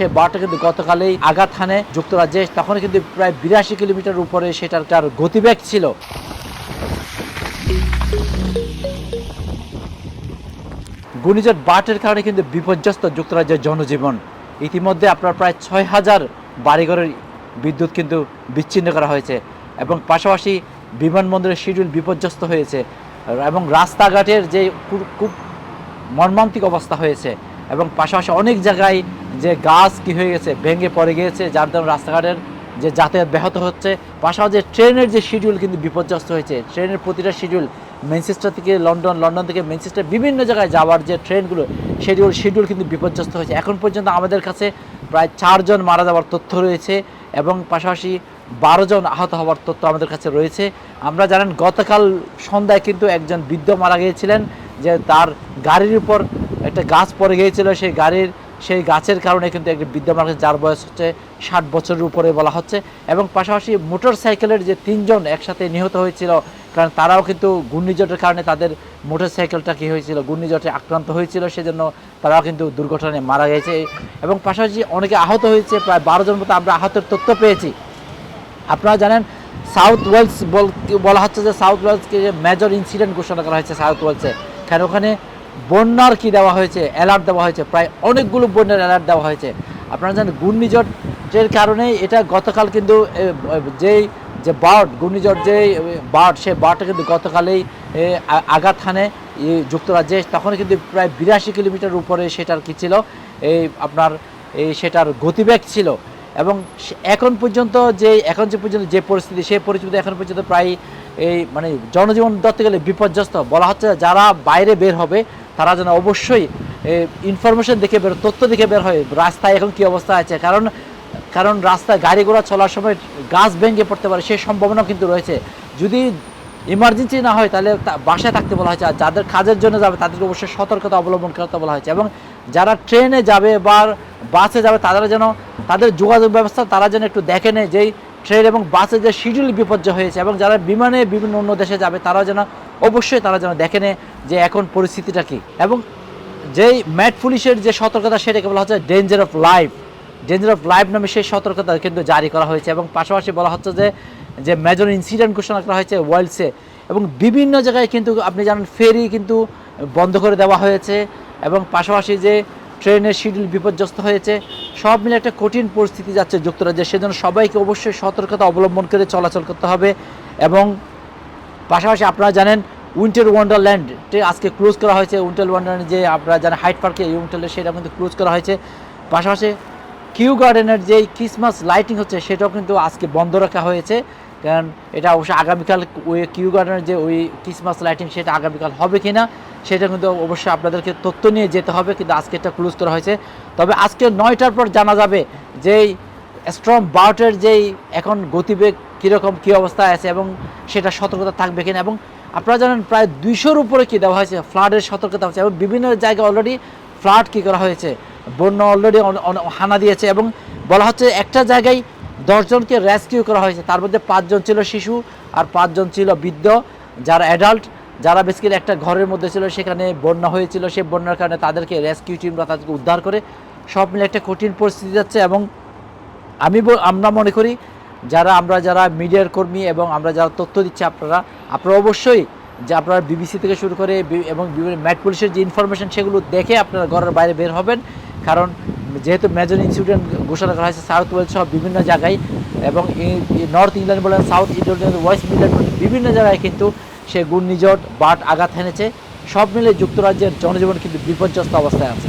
সে বারটা কিন্তু গতকালেই আঘাত হানে যুক্তরাজ্যে। তখন কিন্তু প্রায় বিরাশি কিলোমিটার উপরে সেটার তার গতিবেগ ছিল। ঘূর্ণিঝড় বাটের কারণে কিন্তু বিপর্যস্ত যুক্তরাজ্যের জনজীবন। ইতিমধ্যে আপনার প্রায় ছয় হাজার বাড়িঘরের বিদ্যুৎ কিন্তু বিচ্ছিন্ন করা হয়েছে এবং পাশাপাশি বিমানবন্দরের শিডিউল বিপর্যস্ত হয়েছে এবং রাস্তাঘাটের যে খুব মর্মান্তিক অবস্থা হয়েছে এবং পাশাপাশি অনেক জায়গায় যে গাছ কি হয়ে গেছে, ভেঙে পড়ে গিয়েছে, যার কারণে রাস্তাঘাটের যে যাতায়াত ব্যাহত হচ্ছে। পাশাপাশি ট্রেনের যে শিডিউল কিন্তু বিপর্যস্ত হয়েছে। ট্রেনের প্রতিটা শিডিউল ম্যানচেস্টার থেকে লন্ডন লন্ডন থেকে ম্যানচেস্টার বিভিন্ন জায়গায় যাওয়ার যে ট্রেনগুলো শিডিউল শিডিউল কিন্তু বিপর্যস্ত হয়েছে। এখন পর্যন্ত আমাদের কাছে প্রায় চারজন মারা যাওয়ার তথ্য রয়েছে এবং পাশাপাশি বারো জন আহত হওয়ার তথ্য আমাদের কাছে রয়েছে। আমরা জানেন, গতকাল সন্ধ্যায় কিন্তু একজন বৃদ্ধ মারা গিয়েছিলেন, যে তার গাড়ির উপর একটা গাছ পড়ে গিয়েছিল। সেই গাড়ির সেই গাছের কারণে কিন্তু একটি বৃদ্ধ মারা যার বয়স হচ্ছে ষাট বছরের উপরে বলা হচ্ছে, এবং পাশাপাশি মোটর সাইকেলের যে তিনজন একসাথে নিহত হয়েছিল, কারণ তারাও কিন্তু ঘূর্ণিঝড়ের কারণে তাদের মোটর সাইকেলটা কী হয়েছিল, ঘূর্ণিঝড়ে আক্রান্ত হয়েছিল, সেজন্য তারাও কিন্তু দুর্ঘটনায় মারা গেছে। এবং পাশাপাশি অনেকে আহত হয়েছে, প্রায় বারো জন মতো আমরা আহতের তথ্য পেয়েছি। আপনারা জানেন, সাউথ ওয়েলস বল বলা হচ্ছে যে সাউথ ওয়েলসকে যে মেজর ইনসিডেন্ট ঘোষণা করা হয়েছে সাউথ ওয়েলসে। কারণ ওখানে বন্যার কি দেওয়া হয়েছে? অ্যালার্ট দেওয়া হয়েছে। প্রায় অনেকগুলো বন্যার অ্যালার্ট দেওয়া হয়েছে। আপনারা জানেন ঘূর্ণিঝড়ের কারণেই এটা গতকাল কিন্তু যেই, যে বার্ড, ঘূর্ণিঝড় যে বার্ড, সে বার্ডটা কিন্তু গতকালেই আঘাত হানে যুক্তরাজ্যে। তখন কিন্তু প্রায় বিরাশি কিলোমিটার উপরে সেটার কি ছিল? এই আপনার এই সেটার গতিবেগ ছিল। এবং এখন পর্যন্ত যে, এখন যে পর্যন্ত যে পরিস্থিতি, সেই পরিস্থিতি এখন পর্যন্ত প্রায় এই মানে জনজীবন ধরতে গেলে বিপর্যস্ত। বলা হচ্ছে যারা বাইরে বের হবে তারা যেন অবশ্যই ইনফরমেশন দেখে বের, তথ্য দেখে বের হয়, রাস্তায় এখন কি অবস্থা আছে। কারণ কারণ রাস্তায় গাড়ি ঘোড়া চলার সময় গাছ ভেঙে পড়তে পারে সেই সম্ভাবনা কিন্তু রয়েছে। যদি ইমার্জেন্সি না হয়, তাহলে বাসায় থাকতে বলা হয়েছে। আর যাদের কাজের জন্য যাবে, তাদেরকে অবশ্যই সতর্কতা অবলম্বন করতে বলা হয়েছে। এবং যারা ট্রেনে যাবে বা বাসে যাবে তারা যেন, তাদের যোগাযোগ ব্যবস্থা তারা যেন একটু দেখে নেয় যেই ট্রেন এবং বাসে যে শিডিউল বিপর্যয় হয়েছে এবং যারা বিমানে বিভিন্ন অন্য দেশে যাবে তারা যেন, অবশ্যই তারা যেন দেখে নেয় যে এখন পরিস্থিতিটা কী। এবং যেই ম্যাট পুলিশের যে সতর্কতা, সেটাকে বলা হচ্ছে danger of life danger of life নামে সেই সতর্কতা কিন্তু জারি করা হয়েছে এবং পাশাপাশি বলা হচ্ছে যে যে মেজর ইনসিডেন্ট ঘোষণা করা হয়েছে ওয়ার্ল্ডসে এবং বিভিন্ন জায়গায় কিন্তু আপনি জানেন ফেরি কিন্তু বন্ধ করে দেওয়া হয়েছে। এবং পাশাপাশি যে ট্রেনের শিডিউল বিপর্যস্ত হয়েছে। সব মিলে একটা কঠিন পরিস্থিতি যাচ্ছে যুক্তরাজ্যে। সেজন্য সবাইকে অবশ্যই সতর্কতা অবলম্বন করে চলাচল করতে হবে এবং পাশাপাশি আপনারা জানেন, উইন্টার ওয়ান্ডারল্যান্ডে আজকে ক্লোজ করা হয়েছে। উইন্টার ওয়ান্ডারল্যান্ড যে আপনারা জানেন, হাইট পার্কে এই উইন্টারল্যান্ড সেটা কিন্তু ক্লোজ করা হয়েছে। পাশাপাশি কিউ গার্ডেনের যেই ক্রিসমাস লাইটিং হচ্ছে, সেটাও কিন্তু আজকে বন্ধ রাখা হয়েছে। কারণ এটা অবশ্যই আগামীকাল ওই কিউ গার্ডেনের যে ওই ক্রিসমাস লাইটিং, সেটা আগামীকাল হবে কি না সেটা কিন্তু অবশ্যই আপনাদেরকে তথ্য নিয়ে যেতে হবে, কিন্তু আজকে এটা ক্লোজ করা হয়েছে। তবে আজকে নয়টার পর জানা যাবে যেই স্ট্রং বাউটের যেই এখন গতিবেগ কীরকম, কী অবস্থায় আছে এবং সেটা সতর্কতা থাকবে কিনা এবং আপনারা জানেন প্রায় দুইশোর উপরে কি দেওয়া হয়েছে, ফ্লাডের সতর্কতা হচ্ছে এবং বিভিন্ন জায়গায় অলরেডি ফ্লাড কী করা হয়েছে, বন্যা অলরেডি হানা দিয়েছে এবং বলা হচ্ছে একটা জায়গায় দশজনকে রেস্কিউ করা হয়েছে। তার মধ্যে পাঁচজন ছিল শিশু আর পাঁচজন ছিল বৃদ্ধ, যারা অ্যাডাল্ট যারা বেসিক্যালি একটা ঘরের মধ্যে ছিল, সেখানে বন্যা হয়েছিল সেই বন্যার কারণে তাদেরকে রেস্কিউ টিমরা তাদেরকে উদ্ধার করে সব মিলে একটা কঠিন পরিস্থিতি যাচ্ছে এবং আমি আমরা মনে করি যারা, আমরা যারা মিডিয়ার কর্মী এবং আমরা যারা তথ্য দিচ্ছি আপনারা আপনারা অবশ্যই যে আপনারা বিবিসি থেকে শুরু করে এবং বিভিন্ন ম্যাট পুলিশের যে ইনফরমেশন সেগুলো দেখে আপনারা ঘরের বাইরে বের হবেন। কারণ যেহেতু মেজর ইনসিডেন্ট ঘোষণা করা হয়েছে সাউথ ওয়েলস সহ বিভিন্ন জায়গায় এবং নর্থ ইংল্যান্ড বলেন সাউথ ইংল্যান্ড ওয়েস্ট মিল্যান্ড বলেন, বিভিন্ন জায়গায় কিন্তু সে ঘূর্ণিঝড় বাট আঘাত হেনেছে। সব মিলে যুক্তরাজ্যের জনজীবন কিন্তু বিপর্যস্ত অবস্থায় আছে।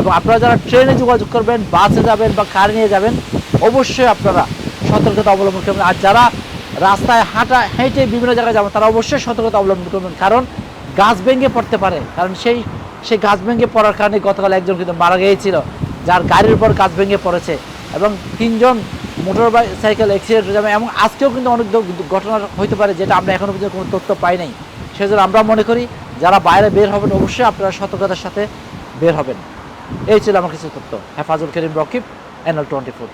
এবং আপনারা যারা ট্রেনে যোগাযোগ করবেন, বাসে যাবেন বা কার নিয়ে যাবেন, অবশ্যই আপনারা সতর্কতা অবলম্বন করবেন। আর যারা রাস্তায় হাঁটা, হেঁটে বিভিন্ন জায়গায় যাবেন, তারা অবশ্যই সতর্কতা অবলম্বন করবেন। কারণ গাছ ভেঙে পড়তে পারে। কারণ সেই সেই গাছ ভেঙে পড়ার কারণে গতকাল একজন কিন্তু মারা গিয়েছিল, যার গাড়ির উপর গাছ ভেঙে পড়েছে। এবং তিনজন মোটর সাইকেল অ্যাক্সিডেন্ট হয়ে যাবে এবং আজকেও কিন্তু অনেক ঘটনা হইতে পারে যেটা আমরা এখনও পর্যন্ত কোনো তথ্য পাই নাই। সেজন্য আমরা মনে করি যারা বাইরে বের হবেন অবশ্যই আপনারা সতর্কতার সাথে বের হবেন। এই ছিল আমার কিছু তথ্য। Hefazul Karim Rakib NL twenty four